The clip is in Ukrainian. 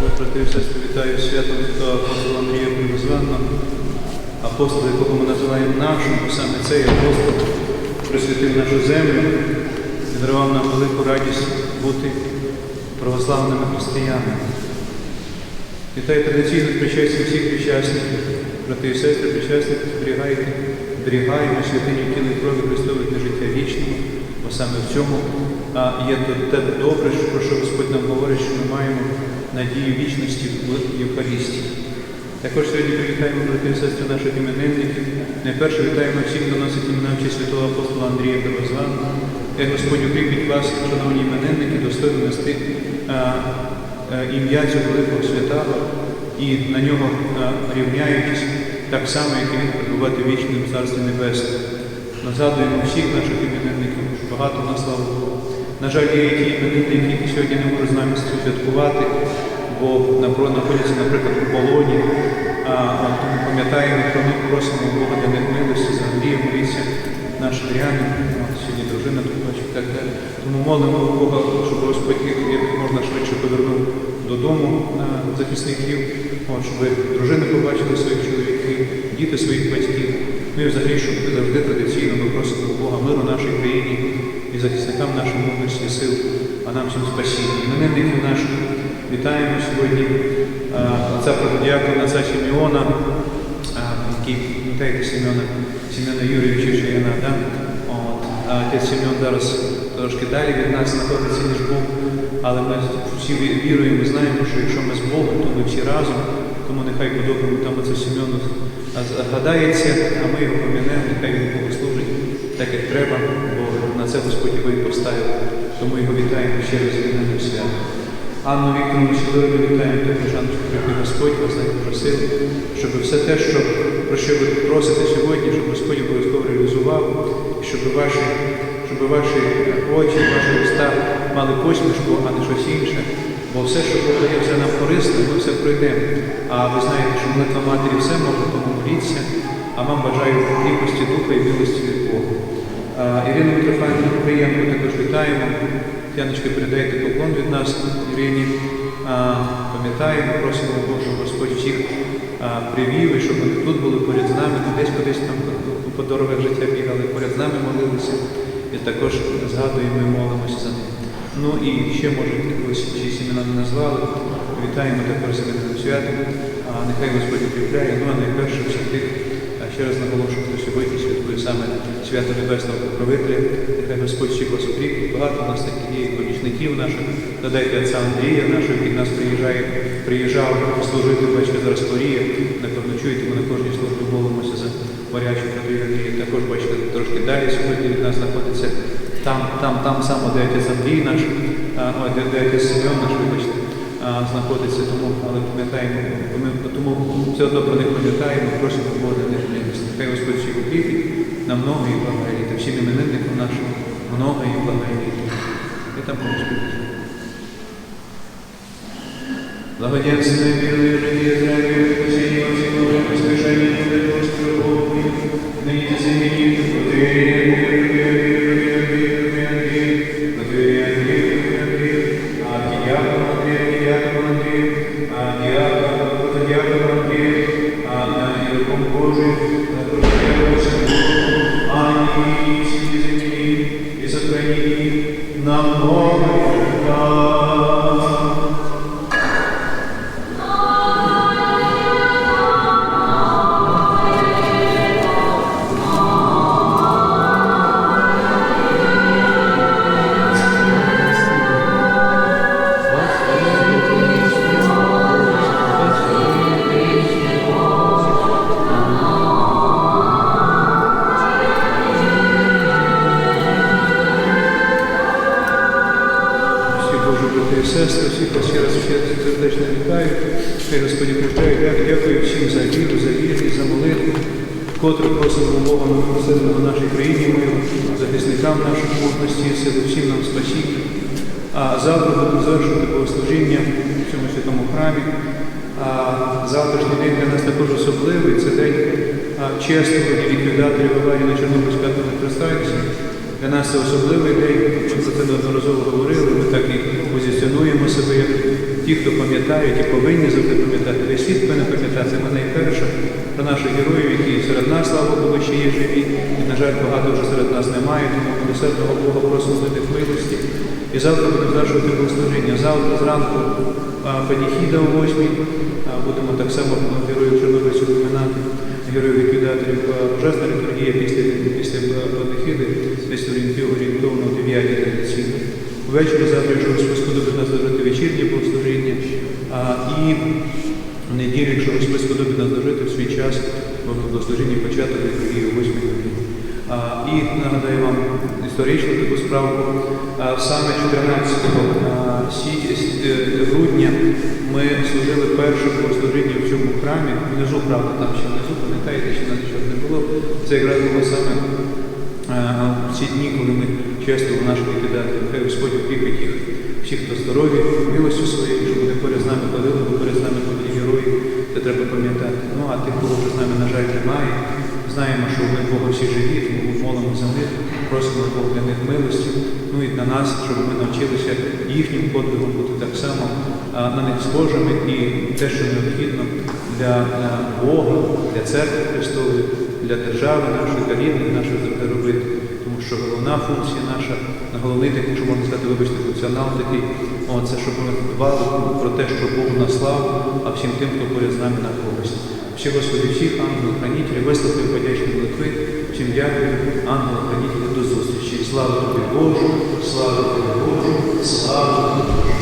Брати і сестри, вітаю святом святого апостола Андрія Первозванного, апостола, якого ми називаємо нашим, бо саме цей апостол присвятив нашу землю і дарував нам велику радість бути православними християнами. Вітаю традиційно з всіх причасників, брати і сестри, причасники, зберігайте, зберігаємо святиню тіла і крові Христових для життя вічного, бо саме в цьому є те добре, про що Господь нам говорить, що ми маємо надію вічності в Євхаристії. Також сьогодні привітаємо брати і сестри наших іменинників. Найперше вітаємо всіх, хто носить імена в честь святого апостола Андрія Первозваного. Як Господь укріпить вас, шановні іменинники, достойно нести а, ім'я цього великого святого і на нього рівняючись так само, як і він перебувати вічним в Царстві Небесному. Згадуємо всіх наших іменинників, багато на славу Богу. На жаль, є ті іменинники, які сьогодні не можуть з нами святкувати, бо знаходяться, наприклад, у полоні. А, а, тому пам'ятаємо, про них просимо Бога для них милості, за Андрія, моліться наш Ріанин, сьогодні дружина тут бачить, і так далі. Тому молимо Бога, щоб Господь їх як можна швидше повернув додому на захисників, щоб дружини побачили своїх чоловіків, діти своїх батьків. Ну і взагалі, щоб завжди традиційно ми просимо Бога миру нашій країні і захисникам нашої мудрості і сил, а нам всім спасіння. Іменинників наших вітаємо сьогодні отця протодіакона, отця Сімеона, який, пам'ятаєте Сімеона, Сімеона Юрійовича Чаяна, да? Отець Сімеон зараз трошки далі від нас знаходиться, ніж був, але ми всі віруємо, знаємо, що якщо ми з Богом, то ми всі разом, тому нехай по-доброму там оце Сімеону згадається, а ми його помінемо, нехай він Богу служить так, як треба, бо на це Господь його і поставив. Тому його вітаємо ще раз іменем свято. Анну Вікторовну Сідорову вітаємо також, Анну, щоб Господь вас не просив, щоб все те, що, про що ви просите сьогодні, щоб Господь обов'язково реалізував, щоб ваші, щоб ваші очі, ваші уста мали посмішку, а не щось інше. Бо все, що Бог все нам корисне, ми все пройдемо. А ви знаєте, що молитва матері все може, тому моліться, а вам бажаю кріпості духа і милості від Бога. Ірину Митрофанівну Приємку також вітаємо. Яночка, передайте поклон від нас Ірині. Пам'ятаємо, просимо щоб Господь всіх привів, і щоб вони тут були поряд з нами, десь кудись там по дорогах життя бігали, поряд з нами молилися. І також згадуємо і молимося за них. Ну і ще, може, якось всі імена не назвали. Вітаємо також з святом. А нехай Господь укріпляє, ну а найперше всіх тих, ще раз наголошую, хто сьогодні святкує саме свято Небесного Покровителя. Нехай Господь всіх вас укріпить. Багато у нас таких є помічників наших. Додайте отця Андрія, нашого, який нас приїжджає, приїжджав служити, бачите, зараз хворіє. Напевно, чуєте, ми на кожній службі молимося за хворячого Андрія Андрія. Також, бачите, трошки далі сьогодні від нас знаходиться там, там, там само, де отець Андрій наш, де, отець Семен наш, вибачте, знаходиться, тому, але пам'ятаємо, тому все одно про них пам'ятаємо, просимо Бога них милості. Нехай Господь всіх укріпить на много і благоволіти. Всім іменинникам нашим много і благоволіти. І там Господь. Благоденствие, мирное житие, здравие, спасение во всем время, воскрешение, благоденствие, любовь, ныне Нам і сестри, всіх вас ще раз сердечно вітаю. Хай Господь прощає. Дя- Дякую всім за віру, за вірність, за молитву. Вкотре просимо Бога милосердного нашій країні, миру, захисникам наших мужності сили, всім нам спасіння. А завтра будемо завершувати богослужіння в цьому святому храмі. А завтрашній день для нас також особливий. Це день чесного і ліквідаторів аварії на Чорнобильській атомній електростанції. Для нас це особливий день, ми про це неодноразово говорили, ми так і позиціонуємо себе як ті, хто пам'ятають і повинні завжди пам'ятати. Весь світ повинен пам'ятати. Ми найперше про наших героїв, які серед нас, слава Богу, ще є живі. І, на жаль, багато вже серед нас немає, тому милосердного Бога просимо з них милості. І завтра будемо звершувати богослужіння. Завтра зранку паніхіда о 8 будемо так само героїв героїв ліквідаторів. А, літургія після, після паніхіди, десь орієнтовно орієнтовно о 9 традиційно. Ввечері завтра, якщо Господь сподобить нас дожити вечірнє богослужіння, і в неділю, якщо Господь сподобить нас дожити в свій час, богослужіння початок літургії о 8 годині. І нагадаю вам історичну таку справу. Саме 14 перше богослужіння в цьому храмі. Внизу, правда, там ще внизу, пам'ятаєте, ще на нічого не було. Це якраз було саме в ці дні, коли ми чествували наших кидати. Хай Господь опікить їх, всіх, хто здорові, милостю своєю, щоб вони поряд з нами ходили, бо поряд з нами ходять герої, це треба пам'ятати. Ну а тих, кого вже з нами, на жаль, немає. Знаємо, що вони Бога всі живі, тому молимо за них, просимо Бога для них милості, ну і для нас, щоб ми навчилися їхнім подвигом бути так само на них схожими і те, що необхідно для Бога, для церкви Христової, для держави нашої, рідних наших робити. Тому що головна функція наша, головний такий, якщо можна сказати, вибачте, функціонал такий, о, це щоб ми дбали про те, що Бог на славу, а всім тим, хто поряд з нами на користь. Всі Господи, всіх ангелів-хранителів, вислухаю подячні молитви, всім дякую, ангелів-хранителів, до зустрічі. Слава тобі Божу, слава тобі Божу, слава тобі Божу.